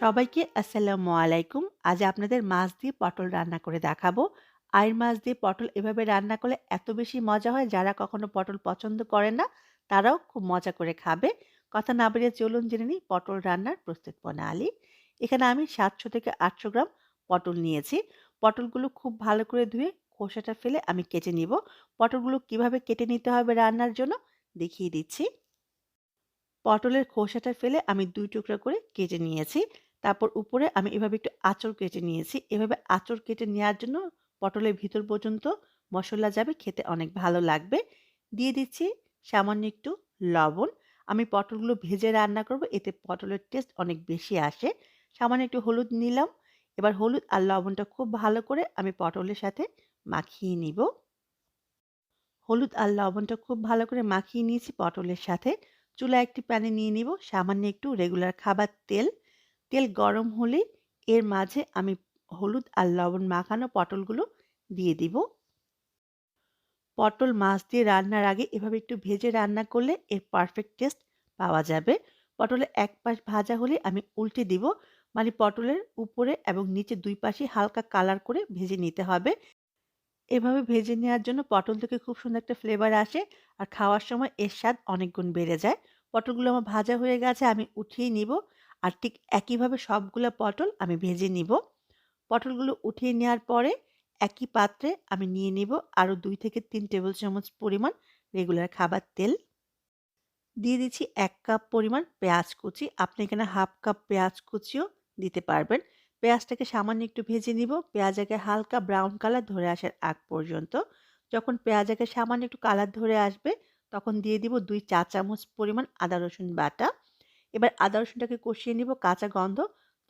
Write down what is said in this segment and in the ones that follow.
সবাইকে আসসালামু আলাইকুম। আজ আপনাদের মাছ দিয়ে পটল রান্না করে দেখাবো। আইড় মাছ দিয়ে পটল এভাবে রান্না করলে এত বেশি মজা হয় যারা কখনো পটল পছন্দ করে না, তারাও খুব মজা করে খাবে। কথা না বেরিয়ে চলুন জেনে নিই পটল রান্নার প্রস্তুত প্রণালী। এখানে আমি ৭০০ থেকে ৮০০ গ্রাম পটল নিয়েছি। পটলগুলো খুব ভালো করে ধুয়ে খোসাটা ফেলে আমি কেটে নিব। পটলগুলো কীভাবে কেটে নিতে হবে রান্নার জন্য দেখিয়ে দিচ্ছি। পটলের খোসাটা ফেলে আমি দুই টুকরা করে কেটে নিয়েছি। তারপর উপরে আমি এভাবে একটু আঁচড় কেটে নিয়েছি। এভাবে আঁচড় কেটে নেওয়ার জন্য পটলের ভিতর পর্যন্ত মশলা যাবে, খেতে অনেক ভালো লাগবে। দিয়ে দিচ্ছি সামান্য একটু লবণ। আমি পটলগুলো ভেজে রান্না করব, এতে পটলের টেস্ট অনেক বেশি আসে। সামান্য একটু হলুদ নিলাম। এবার হলুদ আর লবণটা খুব ভালো করে আমি পটলের সাথে মাখিয়ে নিব। হলুদ আর লবণটা খুব ভালো করে মাখিয়ে নিয়েছি পটলের সাথে। চুলা একটি প্যানে নিয়ে নিব সামান্য একটু রেগুলার খাবার তেল। তেল গরম হলে এর মাঝে আমি হলুদ আর লবণ মাখানো পটলগুলো দিয়ে দিব। পটল মাছ দিয়ে রান্নার আগে এভাবে একটু ভেজে রান্না করলে এর পারফেক্ট টেস্ট পাওয়া যাবে। পটলের এক পাশ ভাজা হলে আমি উল্টে দিব। মানে পটলের উপরে এবং নিচে দুই পাশে হালকা কালার করে ভেজে নিতে হবে। এভাবে ভেজে নেওয়ার জন্য পটল থেকে খুব সুন্দর একটা ফ্লেভার আসে আর খাওয়ার সময় এর স্বাদ অনেক গুণ বেড়ে যায়। পটলগুলো আমার ভাজা হয়ে গেছে, আমি উঠিয়ে নিব আর ঠিক একইভাবে সবগুলো পটল আমি ভেজে নিব। পটলগুলো উঠিয়ে নেওয়ার পরে একই পাত্রে আমি নিয়ে নিব আরও দুই থেকে তিন টেবিল চামচ পরিমাণ রেগুলার খাবার তেল। দিয়ে দিচ্ছি এক কাপ পরিমাণ পেঁয়াজ কুচি। আপনি এখানে হাফ কাপ পেঁয়াজ কুচিও দিতে পারবেন। পেঁয়াজটাকে সামান্য একটু ভেজে নিব পেঁয়াজাকে হালকা ব্রাউন কালার ধরে আসার আগ পর্যন্ত যখন পেঁয়াজাকে সামান্য একটু কালার ধরে আসবে, তখন দিয়ে দিব দুই চা চামচ পরিমাণ আদা রসুন বাটা এবার আদা রসুনটাকে কষিয়ে নিব, কাঁচা গন্ধ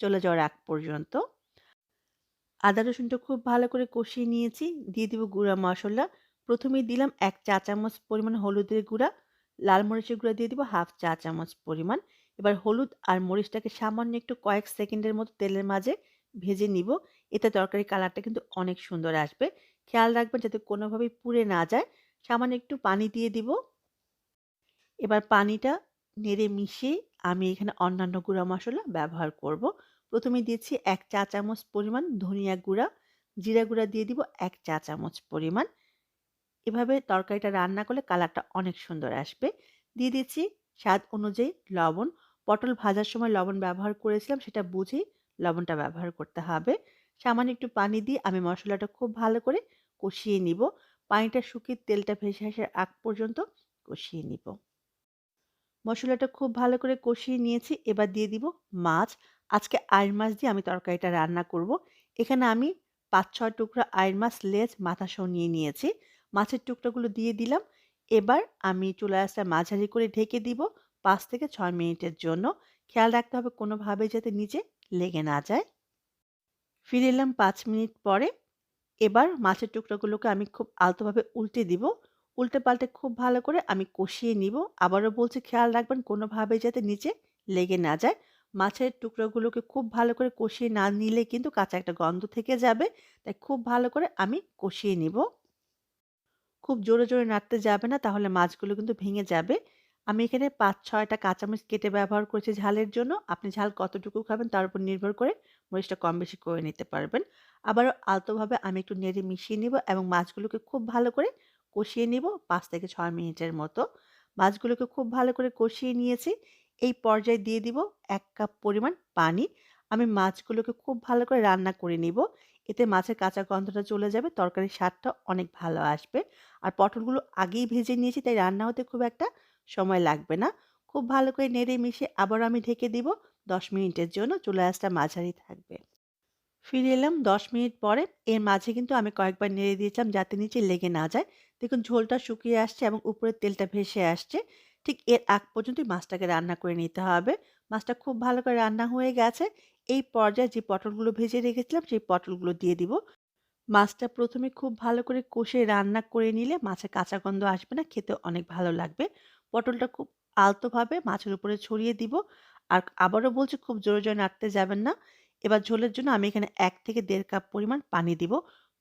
চলে যাওয়ার আগ পর্যন্ত। আদা রসুনটা খুব ভালো করে কষিয়ে নিয়েছি, দিয়ে দিব গুঁড়া মশলা। প্রথমেই দিলাম এক চা চামচ পরিমাণ হলুদের গুঁড়া, লাল মরিচের গুঁড়া দিয়ে দিব হাফ চা চামচ পরিমাণ। এবার হলুদ আর মরিচটাকে সামান্য একটু কয়েক সেকেন্ডের মতো তেলের মাঝে ভেজে নিব। এতে তরকারি কালারটা কিন্তু অনেক সুন্দর আসবে। খেয়াল রাখবেন যাতে কোনোভাবেই পুড়ে না যায়। সামান্য একটু পানি দিয়ে দিব। এবার পানিটা নেড়ে মিশিয়ে আমি এখানে অন্যান্য গুঁড়া মশলা ব্যবহার করব। প্রথমে দিয়েছি এক চা চামচ পরিমাণ ধনিয়া গুঁড়া। জিরা গুঁড়া দিয়ে দিব এক চা চামচ পরিমাণ। এভাবে তরকারিটা রান্না করলে কালারটা অনেক সুন্দর আসবে। দিয়ে দিচ্ছি স্বাদ অনুযায়ী লবণ। পটল ভাজার সময় লবণ ব্যবহার করেছিলাম, সেটা বুঝেই লবণটা ব্যবহার করতে হবে। সামান্য একটু পানি দিয়ে আমি মশলাটা খুব ভালো করে কষিয়ে নিব। পানিটা শুকিয়ে তেলটা ভেসে আসার আগ পর্যন্ত কষিয়ে নিব। মশলাটা খুব ভালো করে কষিয়ে নিয়েছি। এবার দিয়ে দিব মাছ। আজকে আইর মাছ দিয়ে আমি তরকারিটা রান্না করব। এখানে আমি পাঁচ ছয় টুকরা আইর মাছ লেজ মাথা সহ নিয়ে নিয়েছি। মাছের টুকরাগুলো দিয়ে দিলাম। এবার আমি চুলা আঁচটা মাঝারি করে ঢেকে দিব পাঁচ থেকে ছয় মিনিটের জন্য। খেয়াল রাখতে হবে কোনোভাবে যাতে নিচে লেগে না যায়। ফিরে এলাম পাঁচ মিনিট পরে। এবার মাছের টুকরাগুলোকে আমি খুব আলতোভাবে উল্টে দিব। উল্টে পাল্টে খুব ভালো করে আমি কষিয়ে নিব। আবারও বলছি, খেয়াল রাখবেন কোনোভাবে যাতে নিচে লেগে না যায়। মাছের টুকরোগুলোকে খুব ভালো করে কষিয়ে না নিলে কিন্তু কাঁচা একটা গন্ধ থেকে যাবে। তাই খুব ভালো করে আমি কষিয়ে নিব। খুব জোরে জোরে নাড়তে যাবে না, তাহলে মাছগুলো কিন্তু ভেঙে যাবে। আমি এখানে পাঁচ ছয়টা কাঁচামরিচ কেটে ব্যবহার করেছি ঝালের জন্য। আপনি ঝাল কতটুকু খাবেন তার উপর নির্ভর করে মরিচটা কম বেশি করে নিতে পারবেন। আবারও আলতোভাবে আমি একটু নেড়ে মিশিয়ে নিব এবং মাছগুলোকে খুব ভালো করে কষিয়ে নিব পাঁচ থেকে ছয় মিনিটের মতো। মাছগুলোকে খুব ভালো করে কষিয়ে নিয়েছি। এই পর্যায়ে দিয়ে দিব এক কাপ পরিমাণ পানি। আমি মাছগুলোকে খুব ভালো করে রান্না করে নিব। এতে মাছের কাঁচা গন্ধটা চলে যাবে, তরকারির স্বাদটা অনেক ভালো আসবে। আর পটলগুলো আগেই ভেজে নিয়েছি, তাই রান্না হতে খুব একটা সময় লাগবে না। খুব ভালো করে নেড়ে মিশে আবার আমি ঢেকে দিব। দশ মিনিটের জন্য চুলা আঁচটা মাঝারি থাকবে। ফিরে এলাম দশ মিনিট পরে। এর মাঝে কিন্তু আমি কয়েকবার নেড়ে দিয়েছিলাম যাতে নিচে লেগে না যায়। দেখুন ঝোলটা শুকিয়ে আসছে এবং উপরের তেলটা ভেসে আসছে। ঠিক এর আগ পর্যন্তই মাছটাকে রান্না করে নিতে হবে। মাছটা খুব ভালো করে রান্না হয়ে গেছে। এই পর্যায়ে যে পটলগুলো ভেজে রেখেছিলাম সেই পটলগুলো দিয়ে দিব। মাছটা প্রথমে খুব ভালো করে কষে রান্না করে নিলে মাছের কাঁচা গন্ধ আসবে না, খেতে অনেক ভালো লাগবে। পটলটা খুব আলতোভাবে মাছের উপরে ছড়িয়ে দিব। আর আবারও বলছি, খুব জোরে জোরে নাড়তে যাবেন না। এবার ঝোলের জন্য আমি এখানে এক থেকে দেড় কাপ পরিমাণ পানি দিব।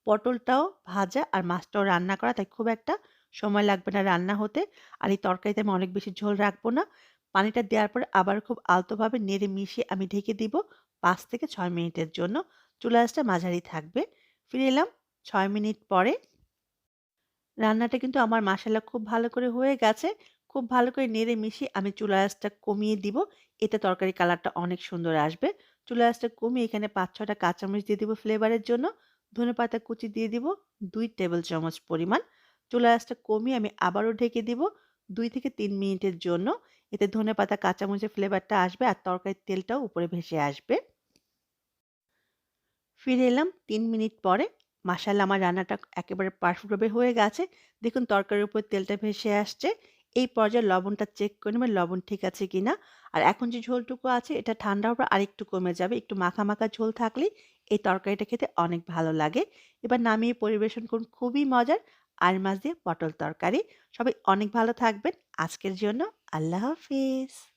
পটলটাও ভাজা আর মাছটাও রান্না করা, তাই খুব একটা সময় লাগবে না রান্না হতে। আর এই তরকারিতে আমি অনেক বেশি ঝোল রাখব না। পানিটা দেওয়ার পরে আবার খুব আলতোভাবে নেড়ে মিশিয়ে আমি ঢেকে দিব পাঁচ থেকে ছয় মিনিটের জন্য। চুলা আঁচটা মাঝারি থাকবে। ফিরে এলাম ছয় মিনিট পরে। রান্নাটা কিন্তু আমার মাসালা খুব ভালো করে হয়ে গেছে। খুব ভালো করে নেড়ে মিশিয়ে আমি চুলা আঁচটা কমিয়ে দিব। এতে তরকারি কালারটা অনেক সুন্দর আসবে। চুলা আঁচটা কমিয়ে এখানে পাঁচ ছটা কাঁচামরিচ দিয়ে দিব ফ্লেভারের জন্য। ধনে পাতা কুচি দিয়ে দিব দুই টেবিল চামচ পরিমাণ। চুলা আঁচটা কমিয়ে আমি আবারও ঢেকে দিব দুই থেকে তিন মিনিটের জন্য। এতে ধনে পাতা, কাঁচামরিচের ফ্লেভারটা আসবে আর তরকারির তেলটাও উপরে ভেসে আসবে। ফিরে এলাম তিন মিনিট পরে। মাসাল্লাহ আমার রান্নাটা একেবারে পারফেক্টভাবে হয়ে গেছে। দেখুন, তরকারির উপর তেলটা ভেসে আসছে। এই পর্যায়ে লবণটা চেক করে নেবেন, লবণ ঠিক আছে কি না আর এখন যে ঝোলটুকু আছে, এটা ঠান্ডা হওয়ার আর আরেকটু কমে যাবে। একটু মাখা মাখা ঝোল থাকলে এই তরকারিটা খেতে অনেক ভালো লাগে। এবার নামিয়ে পরিবেশন করুন, খুবই মজার আর মাছ দিয়ে পটল তরকারি। সবাই অনেক ভালো থাকবেন। আজকের জন্য আল্লাহ হাফিজ।